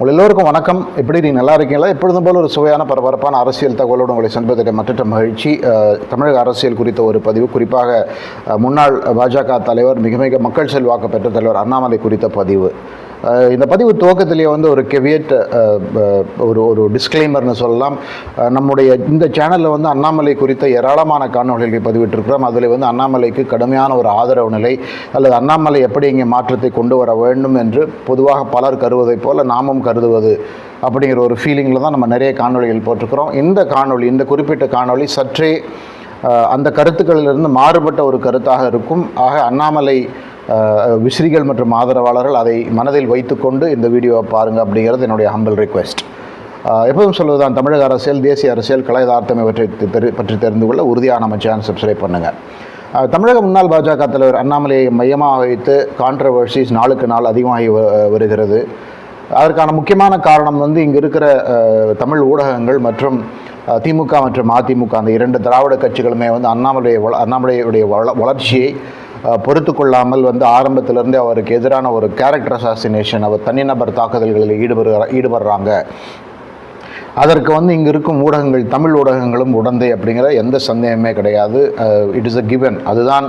உங்கள் எல்லோருக்கும் வணக்கம். எப்படி நீங்கள் நல்லா இருக்கீங்களா? எப்பொழுதும் போல ஒரு சுவையான பரபரப்பான அரசியல் தகவலோடு உங்களை சந்திப்பதில் மற்ற மகிழ்ச்சி. தமிழக அரசியல் குறித்த ஒரு பதிவு. குறிப்பாக முன்னாள் பாஜக தலைவர் மிக மிக மக்கள் செல்வாக்கு பெற்ற தலைவர் அண்ணாமலை குறித்த பதிவு. இந்த பதிவு துவக்கத்திலேயே வந்து ஒரு கெவியட் ஒரு ஒரு டிஸ்க்ளைமர்னு சொல்லலாம். நம்முடைய இந்த சேனலில் வந்து அண்ணாமலை குறித்த ஏராளமான காணொலிகளை பதிவிட்டிருக்கிறோம். அதில் வந்து அண்ணாமலைக்கு கடுமையான ஒரு ஆதரவு நிலை அல்லது அண்ணாமலை எப்படி இங்கே மாற்றத்தை கொண்டு வர வேண்டும் என்று பொதுவாக பலர் கருவதைப் போல நாமும் கருதுவது அப்படிங்கிற ஒரு ஃபீலிங்கில் தான் நம்ம நிறைய காணொளிகள் போட்டிருக்கிறோம். இந்த காணொளி இந்த குறிப்பிட்ட காணொளி சற்றே அந்த கருத்துக்களிலிருந்து மாறுபட்ட ஒரு கருத்தாக இருக்கும். ஆக அண்ணாமலை விசிறிகள் மற்றும் ஆதரவாளர்கள் அதை மனதில் வைத்துக்கொண்டு இந்த வீடியோவை பாருங்கள் அப்படிங்கிறது என்னுடைய ஹம்பிள் ரிக்வெஸ்ட் எப்போதும் சொல்வதுதான் தமிழக அரசியல் தேசிய அரசியல் கலை யதார்த்தம் இவற்றை தெரி- பற்றி தெரிந்து கொள்ள உறுதியான நம்ம சேனல் சப்ஸ்கிரைப் பண்ணுங்கள் தமிழக முன்னாள் பாஜக தலைவர் அண்ணாமலையை மையமாக வைத்து கான்ட்ரவர்சிஸ் நாளுக்கு நாள் அதிகமாகி வ- வருகிறது. அதற்கான முக்கியமான காரணம் வந்து இங்கே இருக்கிற தமிழ் ஊடகங்கள் மற்றும் திமுக மற்றும் அதிமுக அந்த இரண்டு திராவிட கட்சிகளுமே வந்து அண்ணாமலையை வள- அண்ணாமலையுடைய வள வளர்ச்சியை பொறுத்து கொள்ளாமல் வந்து ஆரம்பத்திலிருந்தே அவருக்கு எதிரான ஒரு கேரக்டர் அசாசினேஷன் அவர் தனிநபர் தாக்குதல்களில் ஈடுபடுற ஈடுபடுறாங்க. அதற்கு வந்து இங்கே இருக்கும் ஊடகங்கள் தமிழ் ஊடகங்களும் உடந்தை அப்படிங்கிற எந்த சந்தேகமே கிடையாது. இட் இஸ் அ கிவன் அதுதான்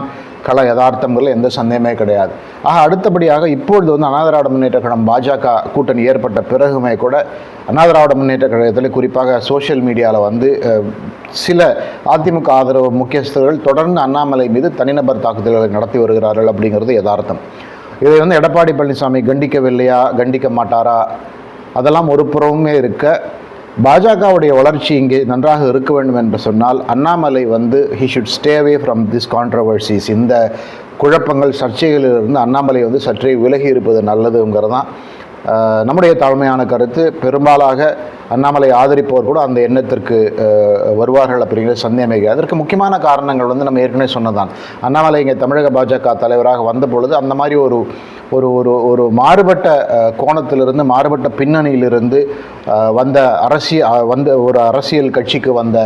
கள யதார்த்தங்கள் எந்த சந்தேகமே கிடையாது. ஆக அடுத்தபடியாக இப்பொழுது வந்து அனாதராட முன்னேற்ற கழகம் பாஜக கூட்டணி ஏற்பட்ட பிறகுமே கூட அனாதராட முன்னேற்ற கழகத்தில் குறிப்பாக சோஷியல் மீடியாவில் வந்து சில அதிமுக ஆதரவு முக்கியஸ்தர்கள் தொடர்ந்து அண்ணாமலை மீது தனிநபர் தாக்குதல்களை நடத்தி வருகிறார்கள் அப்படிங்கிறது யதார்த்தம். இதை வந்து எடப்பாடி பழனிசாமி கண்டிக்கவில்லையா? கண்டிக்க மாட்டாரா? அதெல்லாம் ஒரு புறமுமே இருக்க பாஜகவுடைய வளர்ச்சி இங்கே நன்றாக இருக்க வேண்டும் என்று சொன்னால் அண்ணாமலை வந்து he should stay away from this controversies இந்த குழப்பங்கள் சர்ச்சைகளிலிருந்து அண்ணாமலை வந்து சற்றே விலகி இருப்பது நல்லதுங்கிறது தான் நம்முடைய தாழ்மையான கருத்து பெரும்பாலாக அண்ணாமலை ஆதரிப்பவர் கூட அந்த எண்ணத்திற்கு வருவார்கள் அப்படிங்கிற சந்தேகமே. அதற்கு முக்கியமான காரணங்கள் வந்து நம்ம ஏற்கனவே சொன்னதான் அண்ணாமலை இங்கே தமிழக பாஜக தலைவராக வந்த பொழுது அந்த மாதிரி ஒரு ஒரு ஒரு ஒரு மாறுபட்ட கோணத்திலிருந்து மாறுபட்ட பின்னணியிலிருந்து வந்த அரசியல் வந்த ஒரு அரசியல் கட்சிக்கு வந்த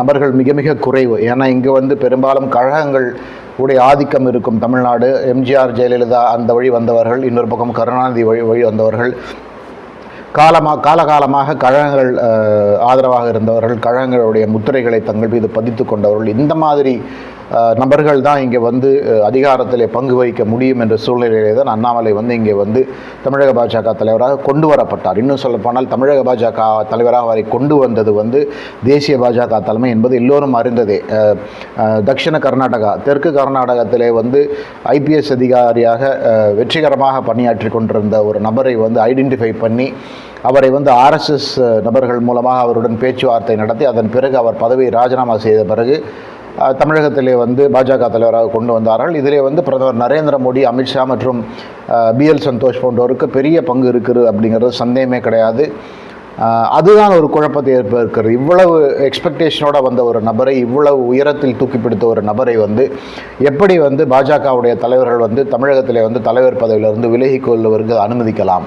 நபர்கள் மிக மிக குறைவு. ஏன்னா இங்கே வந்து பெரும்பாலும் கழகங்கள் உடைய ஆதிக்கம் இருக்கும் தமிழ்நாடு. எம்ஜிஆர் ஜெயலலிதா அந்த வழி வந்தவர்கள் இன்னொரு பக்கம் கருணாநிதி வழி வழி வந்தவர்கள். காலமாக காலகாலமாக கழகங்கள் ஆதரவாக இருந்தவர்கள் கழகங்களுடைய முத்திரைகளை தங்கள் மீது பதித்து கொண்டவர்கள் இந்த மாதிரி நபர்கள் தான் இங்கே வந்து அதிகாரத்தில் அதிகாரத்திலே பங்கு வகிக்க முடியும் என்ற சூழ்நிலையிலே தான் அண்ணாமலை வந்து இங்கே வந்து தமிழக பாஜக தலைவராக கொண்டு வரப்பட்டார். இன்னும் சொல்லப்போனால் தமிழக பாஜக தலைவராக அவரை கொண்டு வந்தது வந்து தேசிய பாஜக தலைமை என்பது எல்லோரும் அறிந்ததே. தக்ஷிண கர்நாடகா தெற்கு கர்நாடகத்திலே வந்து ஐபிஎஸ் அதிகாரியாக வெற்றிகரமாக பணியாற்றி கொண்டிருந்த ஒரு நபரை வந்து ஐடென்டிஃபை பண்ணி அவரை வந்து ஆர்எஸ்எஸ் நபர்கள் மூலமாக அவருடன் பேச்சுவார்த்தை நடத்தி அதன் பிறகு அவர் பதவியை ராஜினாமா செய்த பிறகு தமிழகத்திலே வந்து பாஜக தலைவராக கொண்டு வந்தார்கள். இதிலே வந்து பிரதமர் நரேந்திர மோடி அமித்ஷா மற்றும் பிஎல் சந்தோஷ் போன்றோருக்கு பெரிய பங்கு இருக்குது அப்படிங்கிறது சந்தேகமே கிடையாது. அதுதான் ஒரு குழப்பத்தை ஏற்படுகிறது இவ்வளவு எக்ஸ்பெக்டேஷனோட வந்த ஒரு நபரை இவ்வளவு உயரத்தில் தூக்கி பிடித்த ஒரு நபரை வந்து எப்படி வந்து பாஜகவுடைய தலைவர்கள் வந்து தமிழகத்திலே வந்து தலைவர் பதவியிலிருந்து விலகிக் கொள்வதற்கு அனுமதிக்கலாம்?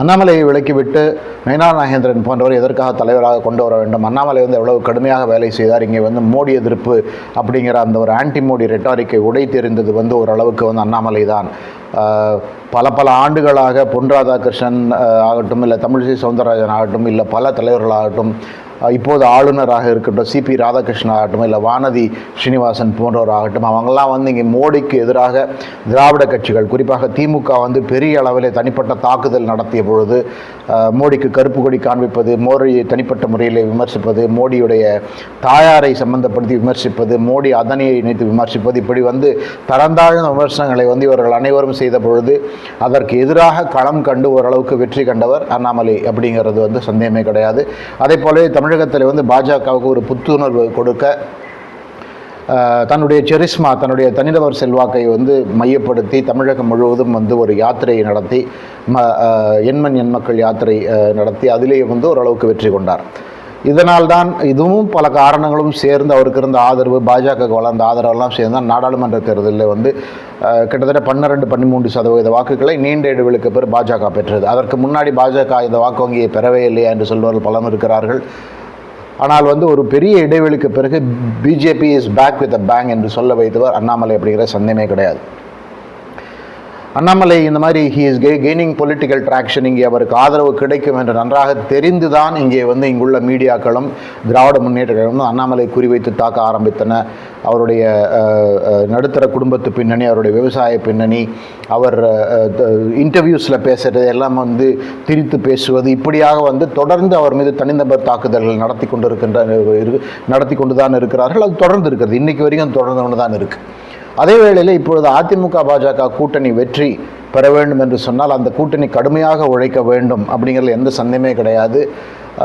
அண்ணாமலையை விலக்கிவிட்டு நயனா நாகேந்திரன் போன்றவர் எதற்காக தலைவராக கொண்டு வர வேண்டும்? அண்ணாமலை வந்து எவ்வளவு கடுமையாக வேலை செய்தார்? இங்கே வந்து மோடி எதிர்ப்பு அப்படிங்கிற அந்த ஒரு ஆன்டி மோடி ரெட்டாரிக்கை உடை தெரிந்தது வந்து ஓரளவுக்கு வந்து அண்ணாமலை தான். பல பல ஆண்டுகளாக பொன் ராதாகிருஷ்ணன் ஆகட்டும் இல்லை தமிழிசை சவுந்தரராஜன் ஆகட்டும் இல்லை பல தலைவர்களாகட்டும் இப்போது ஆளுநராக இருக்கட்டும் சிபி ராதாகிருஷ்ணன் ஆகட்டும் இல்லை வானதி ஸ்ரீனிவாசன் போன்றவர் ஆகட்டும் அவங்கெல்லாம் வந்து இங்கே மோடிக்கு எதிராக திராவிட கட்சிகள் குறிப்பாக திமுக வந்து பெரிய அளவில் தனிப்பட்ட தாக்குதல் நடத்திய பொழுது மோடிக்கு கருப்பு கொடி காண்பிப்பது மோடியை தனிப்பட்ட முறையில் விமர்சிப்பது மோடியுடைய தாயாரை சம்பந்தப்படுத்தி விமர்சிப்பது மோடி அதனையை இணைத்து விமர்சிப்பது இப்படி வந்து தரந்தாழ்ந்த விமர்சனங்களை வந்து இவர்கள் அனைவரும் செய்த பொழுது அதற்கு எதிராக களம் கண்டு ஓரளவுக்கு வெற்றி கண்டவர் அண்ணாமலை அப்படிங்கிறது வந்து சந்தேகமே கிடையாது. அதே போலவே தமிழகத்தில் வந்து பாஜகவுக்கு ஒரு புத்துணர்வு கொடுக்க தன்னுடைய செரிஸ்மா தன்னுடைய தனிநபர் செல்வாக்கை வந்து மையப்படுத்தி தமிழகம் முழுவதும் வந்து ஒரு யாத்திரையை நடத்தி ம எண்மன் எண்மண் எண்மக்கள் யாத்திரை நடத்தி அதிலேயே வந்து ஓரளவுக்கு வெற்றி கொண்டார். இதனால் தான் இதுவும் பல காரணங்களும் சேர்ந்து அவருக்கு இருந்த ஆதரவு பாஜகவுக்கு வளர்ந்த ஆதரவெல்லாம் சேர்ந்து தான் நாடாளுமன்ற தேர்தலில் வந்து கிட்டத்தட்ட பன்னிரெண்டு பன்னிமூன்று சதவீத வாக்குகளை நீண்ட இடைவெளிக்கு பிறகு பாஜக பெற்றது. அதற்கு முன்னாடி பாஜக இந்த வாக்கு வங்கியை பெறவே இல்லையா என்று சொல்பவர்கள் பலம் இருக்கிறார்கள். ஆனால் வந்து ஒரு பெரிய இடைவெளிக்கு பிறகு BJP is back with a bang என்று சொல்ல வைத்தவர் அண்ணாமலை அப்படிங்கிற சந்தேகமே கிடையாது. அண்ணாமலை இந்த மாதிரி he is gaining political traction இங்கே அவருக்கு ஆதரவு கிடைக்கும் என்று நன்றாக தெரிந்துதான் இங்கே வந்து இங்குள்ள மீடியாக்களும் திராவிட முன்னேற்ற கழகமும் அண்ணாமலை குறிவைத்து தாக்க ஆரம்பித்தன. அவருடைய நடுத்தர குடும்பத்து பின்னணி அவருடைய விவசாய பின்னணி அவர் இன்டர்வியூஸில் பேசுகிறது எல்லாம் வந்து திரித்து பேசுவது இப்படியாக வந்து தொடர்ந்து அவர் மீது தனிநபர் தாக்குதல்கள் நடத்தி கொண்டு இருக்கின்ற நடத்தி கொண்டு தான் இருக்கிறார்கள். அது தொடர்ந்து இருக்கிறது. இன்றைக்கு வரைக்கும் தொடர்ந்து கொண்டு தான் இருக்குது அதே வேளையில் இப்பொழுது அதிமுக பாஜக கூட்டணி வெற்றி பெற வேண்டும் என்று சொன்னால் அந்த கூட்டணி கடுமையாக உழைக்க வேண்டும் அப்படிங்கிறதுல எந்த சந்தேகமே கிடையாது.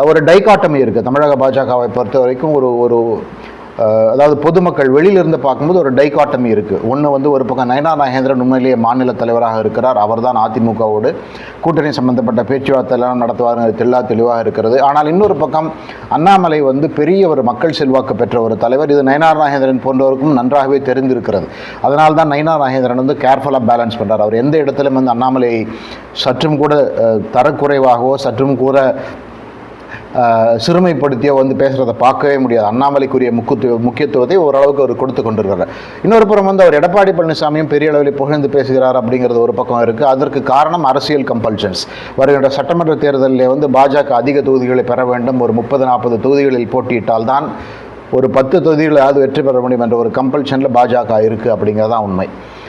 ஒரு டைகாட்டமி இருக்குது தமிழக பாஜகவை பொறுத்த வரைக்கும் ஒரு ஒரு அதாவது பொதுமக்கள் வெளியிலிருந்து பார்க்கும்போது ஒரு டைகாட்டமி இருக்குது ஒன்று வந்து ஒரு பக்கம் நயனா நாகேந்திரன் உண்மையிலேயே மாநில தலைவராக இருக்கிறார். அவர்தான் அதிமுகவோடு கூட்டணி சம்பந்தப்பட்ட பேச்சுவார்த்தை எல்லாம் நடத்துவாருங்க தெல்லா தெளிவாக இருக்கிறது. ஆனால் இன்னொரு பக்கம் அண்ணாமலை வந்து பெரிய ஒரு மக்கள் செல்வாக்கு பெற்ற ஒரு தலைவர். இது நயனார் நாகேந்திரன் போன்றவருக்கும் நன்றாகவே தெரிந்திருக்கிறது. அதனால தான் நயனார் நாகேந்திரன் வந்து கேர்ஃபுல்லாக பேலன்ஸ் பண்ணுறார் அவர் எந்த இடத்துலையும் வந்து அண்ணாமலை சற்றும் கூட தரக்குறைவாகவோ சற்றும் கூட சிறுமைப்படுத்தியோ வந்து பேசுகிறத பார்க்கவே முடியாது. அண்ணாமலைக்குரிய முக்கியத்துவ முக்கியத்துவத்தை ஓரளவுக்கு அவர் கொடுத்து கொண்டிருக்கிறார் இன்னொரு புறம் வந்து அவர் எடப்பாடி பழனிசாமியும் பெரிய அளவில் புகழ்ந்து பேசுகிறார் அப்படிங்கிறது ஒரு பக்கம் இருக்குது அதற்கு காரணம் அரசியல் கம்பல்ஷன்ஸ் வருகின்ற சட்டமன்ற தேர்தலில் வந்து பாஜக அதிக தொகுதிகளை பெற வேண்டும். ஒரு முப்பது நாற்பது தொகுதிகளில் போட்டியிட்டால் தான் ஒரு பத்து தொகுதிகளாவது வெற்றி பெற முடியும் என்ற ஒரு கம்பல்ஷனில் பாஜக இருக்குது அப்படிங்கிறது தான் உண்மை.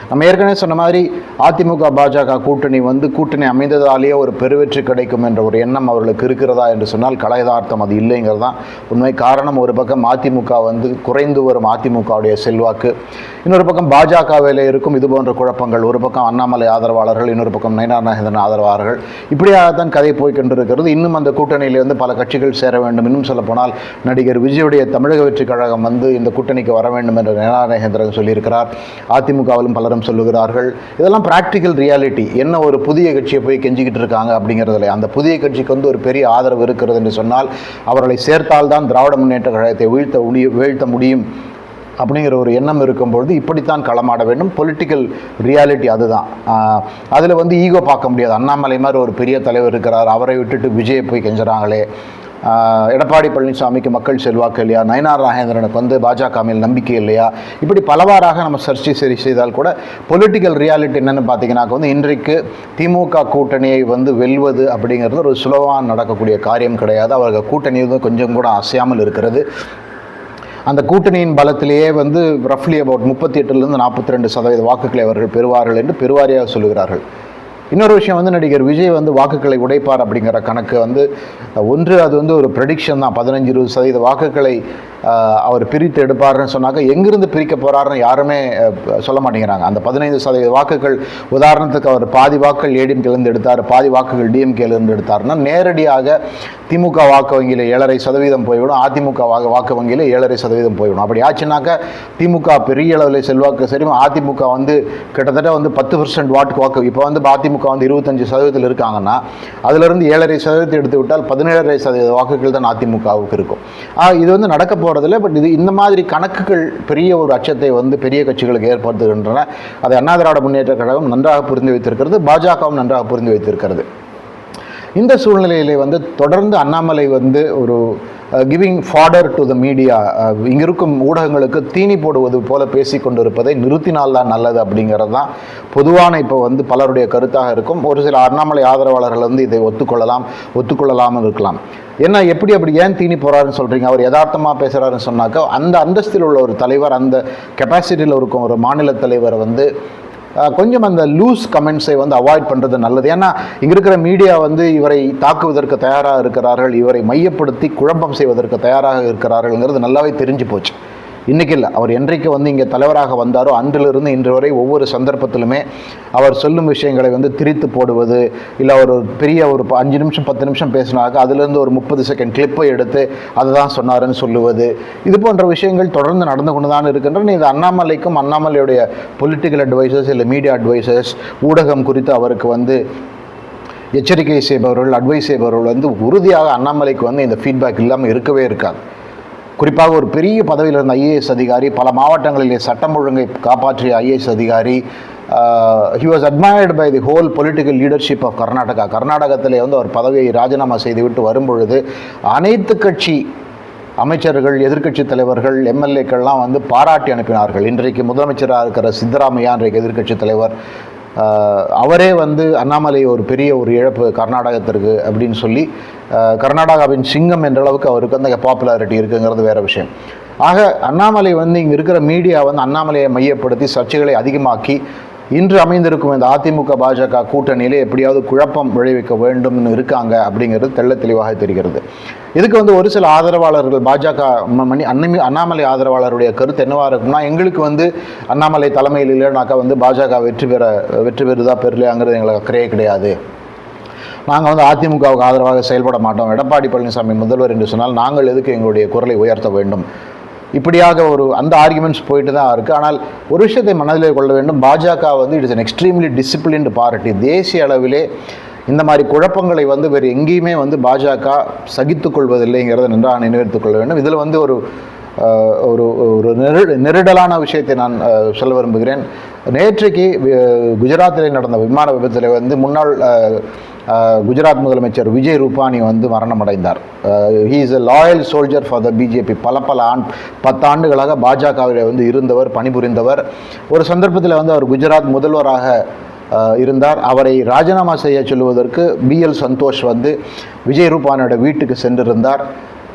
நம்ம ஏற்கனவே சொன்ன மாதிரி அதிமுக பாஜக கூட்டணி வந்து கூட்டணி அமைந்ததாலேயே ஒரு பெருவெற்றி கிடைக்கும் என்ற ஒரு எண்ணம் அவர்களுக்கு இருக்கிறதா என்று சொன்னால் கலையதார்த்தம் அது இல்லைங்கிறது தான் உண்மை. காரணம் ஒரு பக்கம் அதிமுக வந்து குறைந்து வரும் அதிமுகவுடைய செல்வாக்கு இன்னொரு பக்கம் பாஜகவில் இருக்கும் இது போன்ற குழப்பங்கள் ஒரு பக்கம் அண்ணாமலை ஆதரவாளர்கள் இன்னொரு பக்கம் நயனார் நாகேந்திரன் ஆதரவாளர்கள். இப்படியாகத்தான் கதை போய்கொண்டிருக்கிறது இன்னும் அந்த கூட்டணியில் வந்து பல கட்சிகள் சேர வேண்டும். இன்னும் சொல்லப்போனால் நடிகர் விஜயுடைய தமிழக வெற்றி கழகம் வந்து இந்த கூட்டணிக்கு வர வேண்டும் என்று நயனார் நாகேந்திரன் சொல்லியிருக்கிறார். அதிமுகவிலும் பலரும் சொல்லுகிறார்கள். இதெல்லாம் ப்ராக்டிக்கல் ரியாலிட்டி என்ன ஒரு புதிய கட்சியை போய் கெஞ்சிக்கிட்டு இருக்காங்க அப்படிங்கிறதுல. அந்த புதிய கட்சிக்கு வந்து ஒரு பெரிய ஆதரவு இருக்கிறது என்று சொன்னால் அவர்களை சேர்த்தால்தான் திராவிட முன்னேற்ற கழகத்தை வீழ்த்த முடியும் வீழ்த்த முடியும் அப்படிங்கிற ஒரு எண்ணம் இருக்கும்பொழுது இப்படித்தான் களமாட வேண்டும். பொலிட்டிக்கல் ரியாலிட்டி அதுதான். அதில் வந்து ஈகோ பார்க்க முடியாது. அண்ணாமலை மாதிரி ஒரு பெரிய தலைவர் இருக்கிறார். அவரை விட்டுட்டு விஜயை போய் கெஞ்சுறாங்களே. எடப்பாடி பழனிசாமிக்கு மக்கள் செல்வாக்கு இல்லையா? நயனார் நாகேந்திரனுக்கு வந்து பாஜக மேல் நம்பிக்கை இல்லையா? இப்படி பலவாறாக நம்ம சர்ச்சை சரி செய்தால் கூட பொலிட்டிக்கல் ரியாலிட்டி என்னென்னு பார்த்தீங்கன்னா வந்து இன்றைக்கு திமுக கூட்டணியை வந்து வெல்வது அப்படிங்கிறது ஒரு சுலபமாக நடக்கக்கூடிய காரியம் கிடையாது. அவர்கள் கூட்டணி வந்து கொஞ்சம் கூட அசையாமல் இருக்கிறது. அந்த கூட்டணியின் பலத்திலேயே வந்து ரஃப்லி அபவுட் முப்பத்தி எட்டுலேருந்து நாற்பத்தி ரெண்டு சதவீத வாக்குகளை அவர்கள் பெறுவார்கள் என்று பெருவாரியாக சொல்லுகிறார்கள். இன்னொரு விஷயம் வந்து நடிகர் விஜய் வந்து வாக்குகளை உடைப்பார் அப்படிங்கிற கணக்கு வந்து ஒன்று அது வந்து ஒரு ப்ரெடிக்ஷன் தான். பதினஞ்சு இருபது சதவீத வாக்குகளை அவர் பிரித்து எடுப்பார்னு சொன்னாக்க எங்கிருந்து பிரிக்க போகிறாருன்னு யாருமே சொல்ல மாட்டேங்கிறாங்க. அந்த பதினைந்து சதவீத வாக்குகள் உதாரணத்துக்கு அவர் பாதி வாக்குகள் ஏடிஎம்கேலேருந்து எடுத்தார் பாதி வாக்குகள் டிஎம்கேலேருந்து எடுத்தார்னா நேரடியாக திமுக வாக்கு வங்கியில் ஏழரை சதவீதம் போய்விடும் அதிமுக வாக்கு வாக்கு வங்கியில் ஏழரை சதவீதம் போய்விடும். அப்படி ஆச்சுனாக்கா திமுக பெரிய அளவில் செல்வாக்கு சரி அதிமுக வந்து கிட்டத்தட்ட வந்து பத்து பர்சன்ட் வாட்டுக்கு வாக்கு இப்போ வந்து அதிமுக வந்து இருபத்தஞ்சு சதவீதத்தில் இருக்காங்கன்னா அதிலிருந்து ஏழரை சதவீதத்தை எடுத்து விட்டால் பதினேழரை சதவீத வாக்குகள் தான் அதிமுகவுக்கு இருக்கும். இது வந்து நடக்க போகிறதில்ல பட் இது இந்த மாதிரி கணக்குகள் பெரிய ஒரு அச்சத்தை வந்து பெரிய கட்சிகளுக்கு ஏற்படுத்துகின்றன. அதை அண்ணா திராவிட முன்னேற்ற கழகம் நன்றாக புரிந்து வைத்திருக்கிறது பாஜகவும் நன்றாக புரிந்து வைத்திருக்கிறது. இந்த சூழ்நிலையிலே வந்து தொடர்ந்து அண்ணாமலை வந்து ஒரு giving fodder to the media இங்கே இருக்கும் ஊடகங்களுக்கு தீனி போடுவது போல பேசி கொண்டிருப்பதை நிறுத்தினால்தான் நல்லது அப்படிங்கிறது தான் பொதுவான இப்போ வந்து பலருடைய கருத்தாக இருக்கும். ஒரு சில அண்ணாமலை ஆதரவாளர்கள் வந்து இதை ஒத்துக்கொள்ளலாம் ஒத்துக்கொள்ளலாமல் இருக்கலாம். என்ன எப்படி அப்படி ஏன் தீனி போகிறாருன்னு சொல்கிறீங்க அவர் யதார்த்தமாக பேசுகிறாருன்னு சொன்னாக்க அந்த அந்தஸ்தில் உள்ள ஒரு தலைவர் அந்த கெப்பாசிட்டியில் இருக்கும் ஒரு மாநில தலைவர் வந்து கொஞ்சம் அந்த லூஸ் கமெண்ட்ஸை வந்து அவாய்ட் பண்ணுறது நல்லது. ஏன்னா இங்கே இருக்கிற மீடியா வந்து இவரை தாக்குவதற்கு தயாராக இருக்கிறார்கள் இவரை மையப்படுத்தி குழப்பம் செய்வதற்கு தயாராக இருக்கிறார்கள்ங்கிறது நல்லாவே தெரிஞ்சு போச்சு. இன்றைக்கி இல்லை அவர் என்றைக்கு வந்து இங்கே தலைவராக வந்தாரோ அன்றிலிருந்து இன்று வரை ஒவ்வொரு சந்தர்ப்பத்திலுமே அவர் சொல்லும் விஷயங்களை வந்து திரித்து போடுவது இல்லை அவர் ஒரு பெரிய ஒரு அஞ்சு நிமிஷம் பத்து நிமிஷம் பேசினாக்க அதுலேருந்து ஒரு முப்பது செகண்ட் கிளிப்பை எடுத்து அதை தான் சொன்னாருன்னு சொல்லுவது. இது போன்ற விஷயங்கள் தொடர்ந்து நடந்து கொண்டு தான் இருக்கின்றன. இது அண்ணாமலைக்கும் அண்ணாமலையுடைய பொலிட்டிக்கல் அட்வைசர்ஸ் இல்லை மீடியா அட்வைசர்ஸ் ஊடகம் குறித்து அவருக்கு வந்து எச்சரிக்கை செய்பவர்கள் அட்வைஸ் செய்பவர்கள் வந்து உறுதியாக அண்ணாமலைக்கு வந்து இந்த ஃபீட்பேக் இல்லாமல் இருக்கவே இருக்காது. குறிப்பாக ஒரு பெரிய பதவியில் இருந்த ஐஏஎஸ் அதிகாரி பல மாவட்டங்களிலே சட்டம் ஒழுங்கை காப்பாற்றிய ஐஏஎஸ் அதிகாரி he was admired by the whole political leadership of Karnataka கர்நாடகத்திலே வந்து அவர் பதவியை ராஜினாமா செய்துவிட்டு வரும்பொழுது அனைத்து கட்சி அமைச்சர்கள் எதிர்க்கட்சி தலைவர்கள் எம்எல்ஏக்கள்லாம் வந்து பாராட்டி அனுப்பினார்கள். இன்றைக்கு முதலமைச்சராக இருக்கிற சித்தராமையா இன்றைக்கு எதிர்க்கட்சி தலைவர் அவரே வந்து அண்ணாமலை ஒரு பெரிய ஒரு இழப்பு கர்நாடகத்திற்கு அப்படின்னு சொல்லி ஆஹ், கர்நாடகாவின் சிங்கம் என்ற அளவுக்கு அவருக்கு அந்த பாப்புலாரிட்டி இருக்குங்கிறது வேற விஷயம். ஆக அண்ணாமலை வந்து இங்கே இருக்கிற மீடியா வந்து அண்ணாமலையை மையப்படுத்தி சர்ச்சைகளை அதிகமாக்கி இன்று அமைந்திருக்கும் இந்த அதிமுக பாஜக கூட்டணியில் எப்படியாவது குழப்பம் விளைவிக்க வேண்டும்னு இருக்காங்க அப்படிங்கிறது தெள்ள தெளிவாக தெரிகிறது. இதுக்கு வந்து ஒரு சில ஆதரவாளர்கள் பாஜக மணி அண்ணமி அண்ணாமலை ஆதரவாளருடைய கருத்து என்னவாக இருக்கும்னா எங்களுக்கு வந்து அண்ணாமலை தலைமையில் இல்லைனாக்கா வந்து பாஜக வெற்றி பெற வெற்றி பெறுதா பெறலையாங்கிறது எங்களுக்கு அக்கறையே கிடையாது. நாங்கள் வந்து அதிமுகவுக்கு ஆதரவாக செயல்பட மாட்டோம். எடப்பாடி பழனிசாமி முதல்வர் என்று சொன்னால் நாங்கள் எதுக்கு எங்களுடைய குரலை உயர்த்த வேண்டும்? இப்படியாக ஒரு அந்த ஆர்குமெண்ட்ஸ் போயிட்டு தான் இருக்குது ஆனால் ஒரு விஷயத்தை மனதில் கொள்ள வேண்டும். பாஜக வந்து it's an extremely disciplined party தேசிய அளவிலே இந்த மாதிரி குழப்பங்களை வந்து வேறு எங்கேயுமே வந்து பாஜக சகித்து கொள்வதில்லைங்கிறத நன்றாக நினைவுறுத்திக் கொள்ள வேண்டும். இதில் வந்து ஒரு ஒரு ஒரு நெரு நெருடலான விஷயத்தை நான் சொல்ல விரும்புகிறேன். நேற்றைக்கு குஜராத்தில் நடந்த விமான விபத்தில் வந்து முன்னாள் குஜராத் முதலமைச்சர் விஜய் ரூபானி வந்து மரணமடைந்தார். He is a loyal soldier for the BJP பல பல ஆண் பத்தாண்டுகளாக பாஜகவில் வந்து இருந்தவர் பணிபுரிந்தவர். ஒரு சந்தர்ப்பத்தில் வந்து அவர் குஜராத் முதல்வராக இருந்தார். அவரை ராஜினாமா செய்ய சொல்லுவதற்கு பிஎல் சந்தோஷ் வந்து விஜய் ரூபானியோட வீட்டுக்கு சென்றிருந்தார்.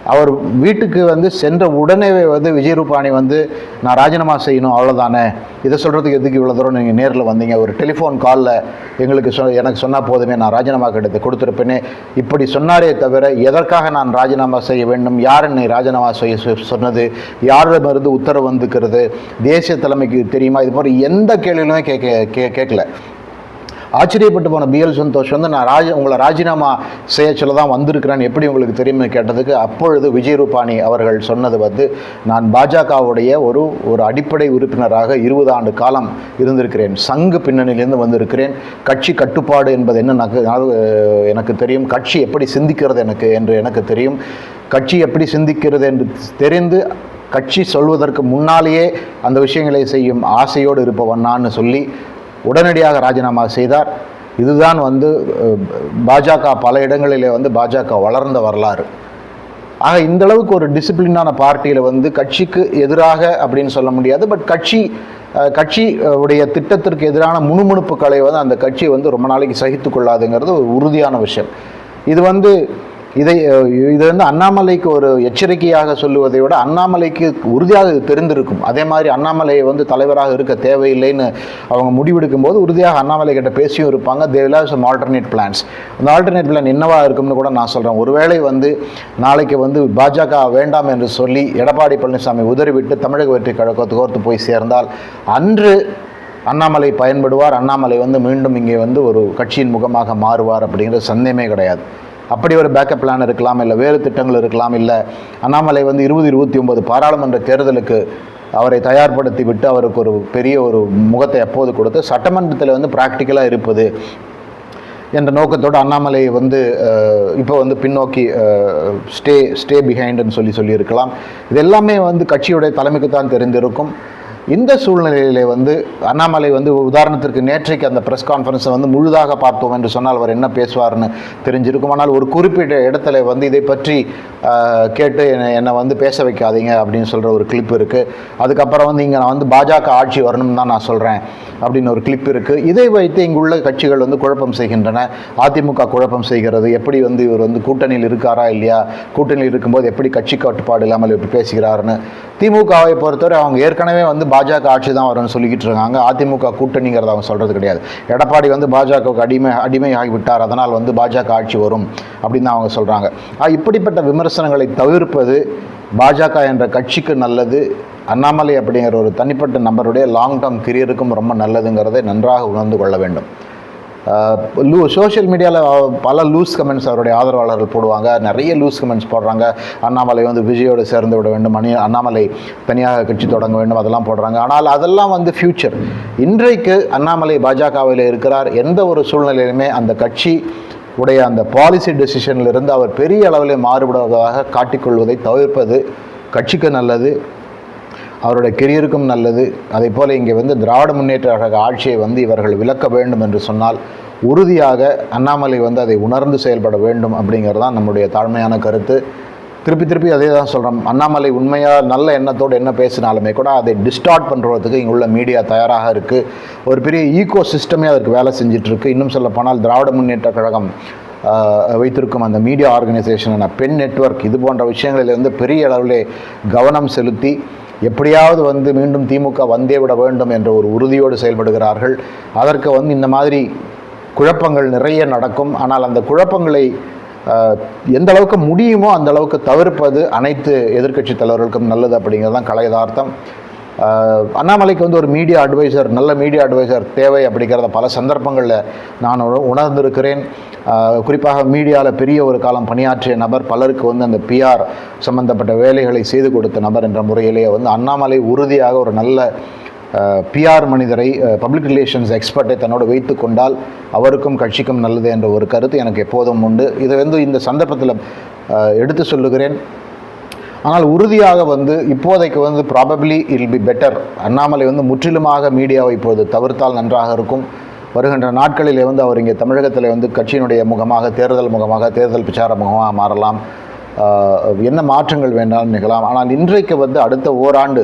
அவர் வீட்டுக்கு வந்து சென்ற உடனே வந்து விஜய் ரூபானி வந்து நான் ராஜினாமா செய்யணும் அவ்வளோதானே இதை சொல்கிறதுக்கு எதுக்கு இவ்வளோ தூரம் நீங்கள் நேரில் வந்தீங்க? ஒரு டெலிஃபோன் காலில் எங்களுக்கு சொ எனக்கு சொன்னால் போதுமே நான் ராஜினாமா கடிதத்தை கொடுத்துருப்பேனே. இப்படி சொன்னாரே தவிர எதற்காக நான் ராஜினாமா செய்ய வேண்டும்? யார் என்னை ராஜினாமா செய்ய சொ- சொன்னது? யாரிடமிருந்து உத்தரவு வந்துக்கிறது தேசிய தலைமைக்கு தெரியுமா? இது மாதிரி எந்த கேள்வியிலுமே கேட்க கே கேட்கல. ஆச்சரியப்பட்டு போன பிஎல் சந்தோஷ் வந்து நான் ராஜ உங்களை ராஜினாமா செய்ய சொல்ல தான் வந்திருக்கிறேன் எப்படி உங்களுக்கு தெரியும்னு கேட்டதுக்கு அப்பொழுது விஜய் ரூபானி அவர்கள் சொன்னது வந்து நான் பாஜகவுடைய ஒரு ஒரு அடிப்படை உறுப்பினராக இருபது ஆண்டு காலம் இருந்திருக்கிறேன். சங்கு பின்னணியிலிருந்து வந்திருக்கிறேன். கட்சி கட்டுப்பாடு என்பது என்ன எனக்கு எனக்கு தெரியும். கட்சி எப்படி சிந்திக்கிறது எனக்கு என்று எனக்கு தெரியும். கட்சி எப்படி சிந்திக்கிறது என்று தெரிந்து கட்சி சொல்வதற்கு முன்னாலேயே அந்த விஷயங்களை செய்யும் ஆசையோடு இருப்பவன் நான் சொல்லி உடனடியாக ராஜினாமா செய்தார். இதுதான் வந்து பாஜக பல இடங்களிலே வந்து பாஜக வளர்ந்த வரலாறு. ஆக இந்த அளவுக்கு ஒரு டிசிப்ளினான பார்ட்டியில் வந்து கட்சிக்கு எதிராக அப்படின்னு சொல்ல முடியாது. பட் கட்சி கட்சி உடைய திட்டத்திற்கு எதிரான முணுமுணுப்புகளை வந்து அந்த கட்சி வந்து ரொம்ப நாளைக்கு சகித்து கொள்ளாதுங்கிறது ஒரு உறுதியான விஷயம். இது வந்து இதை இது வந்து அண்ணாமலைக்கு ஒரு எச்சரிக்கையாக சொல்லுவதை விட அண்ணாமலைக்கு உறுதியாக இது தெரிந்திருக்கும். அதே மாதிரி அண்ணாமலை வந்து தலைவராக இருக்க தேவையில்லைன்னு அவங்க முடிவெடுக்கும் போது உறுதியாக அண்ணாமலை கிட்ட பேசியும் இருப்பாங்க. தேவில் சம் ஆல்டர்னேட் பிளான்ஸ் அந்த ஆல்டர்னேட் பிளான் என்னவா இருக்கும்னு கூட நான் சொல்கிறேன் ஒருவேளை வந்து நாளைக்கு வந்து பாஜக வேண்டாம் என்று சொல்லி எடப்பாடி பழனிசாமி உதறிவிட்டு தமிழக வெற்றி கழகத்துக்கு கோர்த்து போய் சேர்ந்தால் அன்று அண்ணாமலை பயன்படுவார். அண்ணாமலை வந்து மீண்டும் இங்கே வந்து ஒரு கட்சியின் முகமாக மாறுவார் அப்படிங்கிறது சந்தேகமே கிடையாது. அப்படி ஒரு பேக்கப் பிளான் இருக்கலாம் இல்லை வேறு திட்டங்கள் இருக்கலாம் இல்லை. அண்ணாமலை வந்து இருபது இருபத்தி ஒன்பது பாராளுமன்ற தேர்தலுக்கு அவரை தயார்படுத்தி விட்டு அவருக்கு ஒரு பெரிய ஒரு முகத்தை எப்போது கொடுத்து சட்டமன்றத்தில் வந்து ப்ராக்டிக்கலாக இருப்பது என்ற நோக்கத்தோடு அண்ணாமலை வந்து இப்போ வந்து பின்னோக்கி ஸ்டே ஸ்டே பிஹைண்டுன்னு சொல்லி சொல்லியிருக்கலாம். இது எல்லாமே வந்து கட்சியுடைய தலைமைக்கு தான் தெரிந்திருக்கும். இந்த சூழ்நிலையிலே வந்து அண்ணாமலை வந்து உதாரணத்திற்கு நேற்றைக்கு அந்த ப்ரெஸ் கான்ஃபரன்ஸை வந்து முழுதாக பார்த்தோம் என்று சொன்னால் அவர் என்ன பேசுவார்னு தெரிஞ்சிருக்கும் ஆனால் ஒரு குறிப்பிட்ட இடத்துல வந்து இதை பற்றி கேட்டு என்னை என்னை வந்து பேச வைக்காதீங்க அப்படின்னு சொல்கிற ஒரு கிளிப் இருக்குது அதுக்கப்புறம் வந்து இங்கே நான் வந்து பாஜக ஆட்சி வரணும்னு தான் நான் சொல்கிறேன் அப்படின்னு ஒரு கிளிப் இருக்குது இதை வைத்து இங்குள்ள கட்சிகள் வந்து குழப்பம் செய்கின்றன. அதிமுக குழப்பம் செய்கிறது. எப்படி வந்து இவர் வந்து கூட்டணியில் இருக்காரா இல்லையா? கூட்டணியில் இருக்கும்போது எப்படி கட்சி கட்டுப்பாடு இல்லாமல் இப்படி பேசுகிறாருன்னு திமுகவை பொறுத்தவரை அவங்க ஏற்கனவே வந்து பாஜக ஆட்சி தான் வரும்னு சொல்லிக்கிட்டு இருக்காங்க. அதிமுக கூட்டணிங்கிறத அவங்க சொல்கிறது கிடையாது. எடப்பாடி வந்து பாஜகவுக்கு அடிமை அடிமை ஆகிவிட்டார் அதனால் வந்து பாஜக ஆட்சி வரும் அப்படின்னு தான் அவங்க சொல்கிறாங்க இப்படிப்பட்ட விமர்சனங்களை தவிர்ப்பது பாஜக என்ற கட்சிக்கு நல்லது. அண்ணாமலை அப்படிங்கிற ஒரு தனிப்பட்ட நபருடைய லாங் டேர்ம் கெரியருக்கும் ரொம்ப நல்லதுங்கிறதை நன்றாக உணர்ந்து கொள்ள வேண்டும். லூ சோஷியல் மீடியாவில் பல லூஸ் கமெண்ட்ஸ் அவருடைய ஆதரவாளர்கள் போடுவாங்க. நிறைய லூஸ் கமெண்ட்ஸ் போடுறாங்க. அண்ணாமலை வந்து விஜயோடு சேர்ந்து விட வேண்டும். அணி அண்ணாமலை தனியாக கட்சி தொடங்க வேண்டும். அதெல்லாம் போடுறாங்க. ஆனால் அதெல்லாம் வந்து ஃப்யூச்சர் இன்றைக்கு அண்ணாமலை பாஜகவில் இருக்கிறார். எந்த ஒரு சூழ்நிலையிலுமே அந்த கட்சி உடைய அந்த பாலிசி டெசிஷனில் இருந்து அவர் பெரிய அளவில் மாறுபடுவதாக காட்டிக்கொள்வதை தவிர்ப்பது கட்சிக்கு நல்லது. அவருடைய கெரியருக்கும் நல்லது. அதே போல் இங்கே வந்து திராவிட முன்னேற்ற கழக ஆட்சியை வந்து இவர்கள் விளக்க வேண்டும் என்று சொன்னால் உறுதியாக அண்ணாமலை வந்து அதை உணர்ந்து செயல்பட வேண்டும் அப்படிங்கிறது தான் நம்முடைய தாழ்மையான கருத்து. திருப்பி திருப்பி அதே தான் சொல்கிறோம் அண்ணாமலை உண்மையாக நல்ல எண்ணத்தோடு என்ன பேசினாலுமே கூட அதை டிஸ்டார்ட் பண்ணுறதுக்கு இங்கே உள்ள மீடியா தயாராக இருக்குது ஒரு பெரிய ஈகோ சிஸ்டமே அதற்கு வேலை செஞ்சிட்ருக்கு இன்னும் சொல்ல போனால் திராவிட முன்னேற்ற கழகம் வைத்திருக்கும் அந்த மீடியா ஆர்கனைசேஷனான பெண் நெட்வொர்க் இது போன்ற விஷயங்களில் வந்து பெரிய அளவிலே கவனம் செலுத்தி எப்படியாவது வந்து மீண்டும் திமுக வந்தே விட வேண்டும் என்ற ஒரு உறுதியோடு செயல்படுகிறார்கள். அதற்கு வந்து இந்த மாதிரி குழப்பங்கள் நிறைய நடக்கும். ஆனால் அந்த குழப்பங்களை எந்த அளவுக்கு முடியுமோ அந்த அளவுக்கு தவிர்ப்பது அனைத்து எதிர்க்கட்சி தலைவர்களுக்கும் நல்லது அப்படிங்கிறது தான் கலையதார்த்தம் அண்ணாமலைக்கு வந்து ஒரு மீடியா அட்வைசர் நல்ல மீடியா அட்வைசர் தேவை அப்படிங்கிறத பல சந்தர்ப்பங்களில் நான் உணர்ந்திருக்கிறேன். குறிப்பாக மீடியாவில் பெரிய ஒரு காலம் பணியாற்றிய நபர் பலருக்கு வந்து அந்த பிஆர் சம்பந்தப்பட்ட வேலைகளை செய்து கொடுத்த நபர் என்ற முறையிலேயே வந்து அண்ணாமலை உறுதியாக ஒரு நல்ல பிஆர் மனிதரை பப்ளிக் ரிலேஷன்ஸ் எக்ஸ்பர்ட்டை தன்னோடு வைத்து கொண்டால் அவருக்கும் கட்சிக்கும் நல்லது என்ற ஒரு கருத்து எனக்கு எப்போதும் உண்டு. இதை வந்து இந்த சந்தர்ப்பத்தில் எடுத்து சொல்லுகிறேன். ஆனால் உறுதியாக வந்து இப்போதைக்கு வந்து probably will be better Annamalai வந்து முற்றிலுமாக மீடியாவை இப்போது தவிர்த்தால் நன்றாக இருக்கும். வருகின்ற நாட்களிலே வந்து அவர் இங்கே தமிழகத்தில் வந்து கட்சியினுடைய முகமாக தேர்தல் முகமாக தேர்தல் பிரச்சார முகமாக மாறலாம். என்ன மாற்றங்கள் வேண்டாலும் நிகழலாம். ஆனால் இன்றைக்கு வந்து அடுத்த ஓராண்டு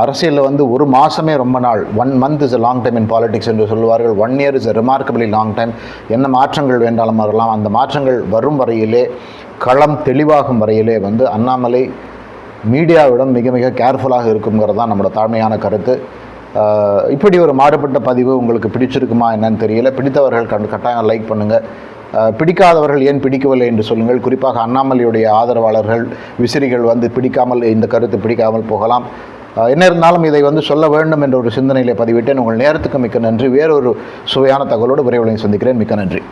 அரசியலில் வந்து ஒரு மாதமே ரொம்ப நாள். One month is a long time in politics என்று சொல்லுவார்கள். One year is a remarkably long time என்ன மாற்றங்கள் வேண்டாலும் வரலாம். அந்த மாற்றங்கள் வரும் வரையிலே களம் தெளிவாகும் வரையிலே வந்து அண்ணாமலை மீடியாவிடம் மிக மிக கேர்ஃபுல்லாக இருக்குங்கிறது தான் நம்மளோட தாழ்மையான கருத்து. இப்படி ஒரு மாறுபட்ட பதிவு உங்களுக்கு பிடிச்சிருக்குமா என்னன்னு தெரியல. பிடித்தவர்கள் கண் கட்டாயம் லைக் பண்ணுங்கள் பிடிக்காதவர்கள் ஏன் பிடிக்கவில்லை என்று சொல்லுங்கள். குறிப்பாக அண்ணாமலையுடைய ஆதரவாளர்கள் விசிறிகள் வந்து பிடிக்காமல் இந்த கருத்து பிடிக்காமல் போகலாம். என்ன இருந்தாலும் இதை வந்து சொல்ல வேண்டும் என்ற ஒரு சிந்தனையிலே பதிவிட்டேன். உங்கள் நேரத்துக்கு மிக்க நன்றி. வேறொரு சுவையான தகவலோடு விரைவில் சந்திக்கிறேன். மிக்க நன்றி.